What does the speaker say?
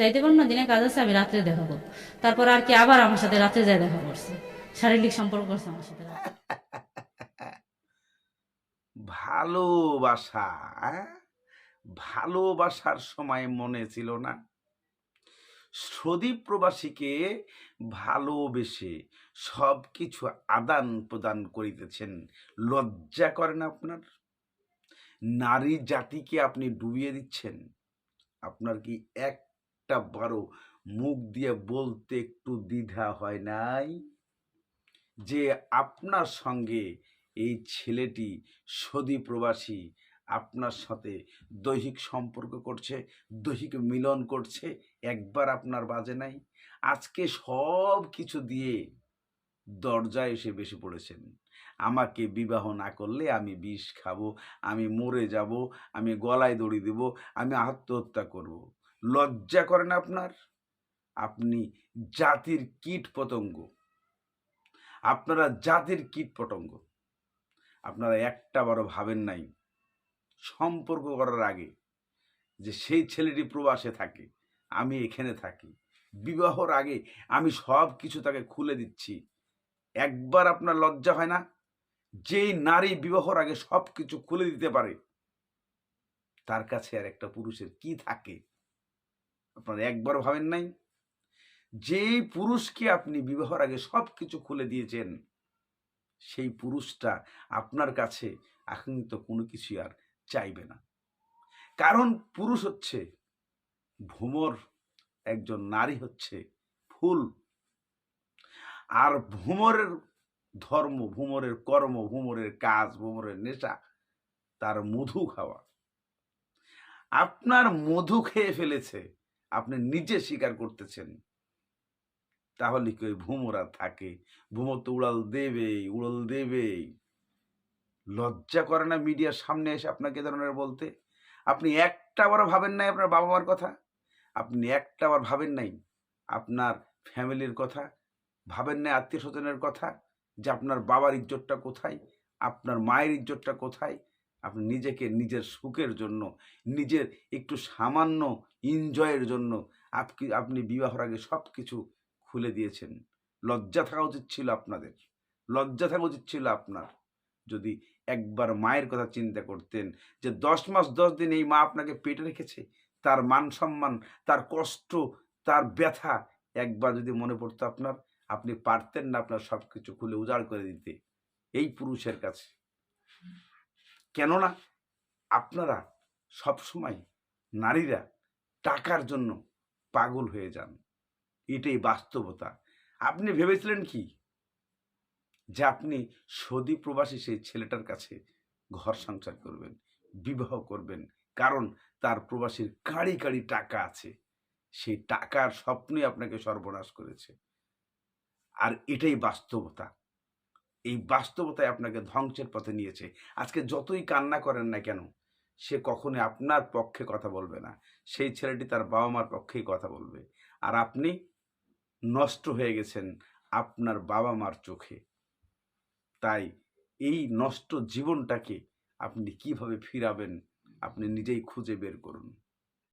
যাইতে পারব না দিনে কাজ আছে, আমি রাত্রে দেখা করব। তারপর আর কি আবার আমার সাথে রাত্রে যায় দেখা করছে। শারীরিক সম্পর্ক করছে আমার সাথে ভালোবাসা হ্যাঁ? ভালোবাসার সময় মনে ছিল না। সদীপ প্রবাসীকে ভালোবেসে সব কিছু আদান প্রদান করিতেছেন। লজ্জা করেন আপনার? নারী জাতিকে আপনি ডুবিয়ে দিচ্ছেন? আপনার কি একটা বারো মুখ দিয়ে বলতে একটু দ্বিধা হয় নাই? যে আপনার সঙ্গে এই ছেলেটি সদী প্রবাসী আপনার সাথে দৈহিক সম্পর্ক করছে, দৈহিক মিলন করছে, একবার আপনার বাজে নাই? আজকে সব কিছু দিয়ে দরজায় এসে বেশি পড়েছেন। আমাকে বিবাহ না করলে আমি বিষ খাব, আমি মরে যাব, আমি গলায় দড়ি দেব, আমি আত্মহত্যা করব। লজ্জা করেন আপনার? আপনি জাতির কীট পতঙ্গ। আপনারা জাতির কীট পতঙ্গ। আপনারা একটা বারো ভাবেন নাই। সম্পর্ক করার আগে যে সেই ছেলেটি প্রবাসে থাকে, আমি এখানে থাকি। বিবাহর আগে আমি সব কিছু তাকে খুলে দিচ্ছি। একবার আপনার লজ্জা হয় না? যেই নারী বিবাহর আগে সব কিছু খুলে দিতে পারে, তার কাছে আর একটা পুরুষের কি থাকে? আপনারা একবার ভাবেন নাই। যেই পুরুষকে আপনি বিবাহর আগে সব কিছু খুলে দিয়েছেন, সেই পুরুষটা আপনার কাছে এখন তো কোনো কিছু আর চাইবে না। কারণ পুরুষ হচ্ছে ভ্রমর, একজন নারী হচ্ছে ফুল। আর ভ্রমরের ধর্ম, ভ্রমরের কর্ম, ভ্রমরের কাজ, ভ্রমরের নেশা, তার মধু খাওয়া। আপনার মধু খেয়ে ফেলেছে আপনি নিজে স্বীকার করতেছেন। তাহলে কি ওই ভ্রমরা থাকে? ভ্রমর তো উড়াল দেবেই উড়াল দেবেই। লজ্জা করে না মিডিয়ার সামনে এসে আপনাকে ধরনের বলতে? আপনি একটা বার ভাবেন নাই আপনার বাবা মার কথা? আপনি একটা বার ভাবেন নাই আপনার ফ্যামিলির কথা? ভাবেন নাই আত্মীয় স্বজনের কথা? যে আপনার বাবার ইজ্জতটা কোথায়? আপনার মায়ের ইজ্জতটা কোথায়? আপনি নিজেকে নিজের সুখের জন্য, নিজের একটু সামান্য এনজয়ের জন্য আপনি আপনি বিবাহর আগে সব কিছু খুলে দিয়েছেন। লজ্জা থাকা উচিত ছিল আপনাদের। লজ্জা থাকা উচিত ছিল আপনার। যদি একবার মায়ের কথা চিন্তা করতেন যে দশ মাস দশ দিন এই মা আপনাকে পেটে রেখেছে, তার মান সম্মান, তার কষ্ট, তার ব্যথা একবার যদি মনে পড়তো আপনার, আপনি পারতেন না আপনার সব কিছু খুলে উজাড় করে দিতে। এই পুরুষের কাছে। কেননা আপনারা সবসময় নারীরা টাকার জন্য পাগল হয়ে যান। এটাই বাস্তবতা। আপনি ভেবেছিলেন কি? যে আপনি সদী প্রবাসী সেই ছেলেটার কাছে ঘর সংসার করবেন, বিবাহ করবেন, কারণ তার প্রবাসীর কাড়ি কাড়ি টাকা আছে। সেই টাকার স্বপ্নই আপনাকে সর্বনাশ করেছে। আর এটাই বাস্তবতা। এই বাস্তবতায় আপনাকে ধ্বংসের পথে নিয়েছে। আজকে যতই কান্না করেন না কেন, সে কখনোই আপনার পক্ষে কথা বলবে না। সেই ছেলেটি তার বাবা মার পক্ষেই কথা বলবে। আর আপনি নষ্ট হয়ে গেছেন আপনার বাবা মার চোখে। তাই এই নষ্ট জীবনটাকে আপনি কীভাবে ফিরাবেন, আপনি নিজেই খুঁজে বের করুন।